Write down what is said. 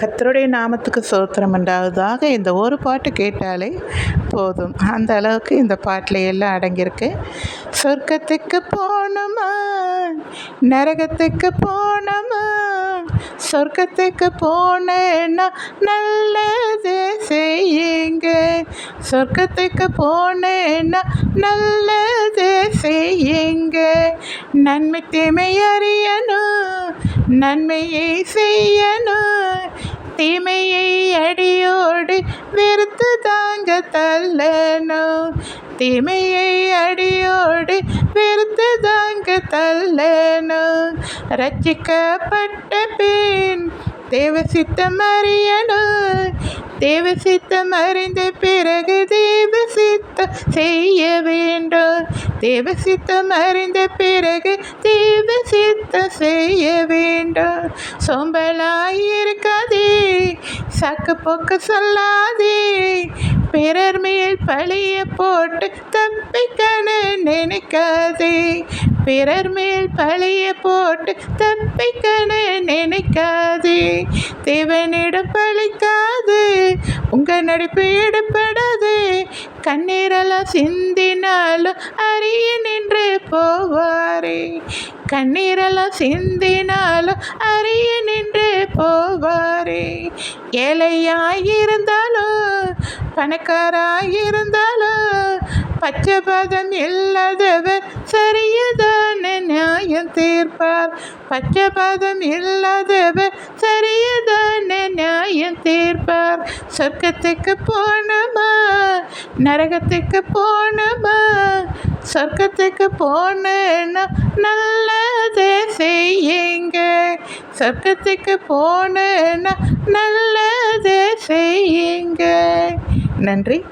கத்தருடைய நாமத்துக்கு சோத்திரம் உண்டாவதாக இந்த ஒரு பாட்டு கேட்டாலே போதும். அந்த அளவுக்கு இந்த பாட்டில் எல்லாம் அடங்கியிருக்கு. சொர்க்கத்துக்கு போனோமா? நரகத்துக்கு போனோமா? சொர்க்கத்துக்கு போனேன்னா நல்லது செய்யுங்க. சொர்க்கத்துக்கு போனேன்னா நல்லது செய்யுங்க. நன்மை தீமை அறியணும். நன்மையை செய்யணும். தீமையை அடியோடு வெறுத்து தாங்க தள்ளணும். தீமையை அடியோடு வெறுத்து தாங்க தள்ளணும். ரச்சிக்கப்பட்ட பின் தேவ சித்தம் அறியணும். தேவ சித்தம் அறிந்த பிறகு தேவசித்தம் செய்ய வேண்டும். தேவ சித்தம் அறிந்த பிறகு தேவசி சித்தம் செய்ய வேண்டும். சோம்பலாயிருக்காதே சக்கு போக்கு சொல்லாதே. பிறர் மேல் பழிய போட்டு தப்பிக்கணு நினைக்காதே. பிறர் மேல் பழிய போட்டு தப்பிக்கணு நினைக்காதே. தேவனிடம் பழிக்காது உங்க நடிப்பு எடுப்படாது. கண்ணீரெல்லாம் சிந்தினாலும் அறிய நின்று போவா போவாரே கண்ணீரெல்லாம் சிந்தினாலும் அறிய நின்று போவாரே. ஏழையாயிருந்தாலும் பணக்காராயிருந்தாலும் பச்சை பதம் இல்லாதவர் சரியதான நியாயம் தீர்ப்பார். பச்சை பதம் இல்லாதவர் சரியதான நியாயம் தீர்ப்பார். சொர்க்கத்துக்கு போனமா நரகத்துக்கு போனமா சொர்க்கத்துக்கு போனேன்னா நல்லதே செய்யுங்க. சொர்க்கத்துக்கு போனேன்னா நல்லதே செய்யுங்க. நன்றி.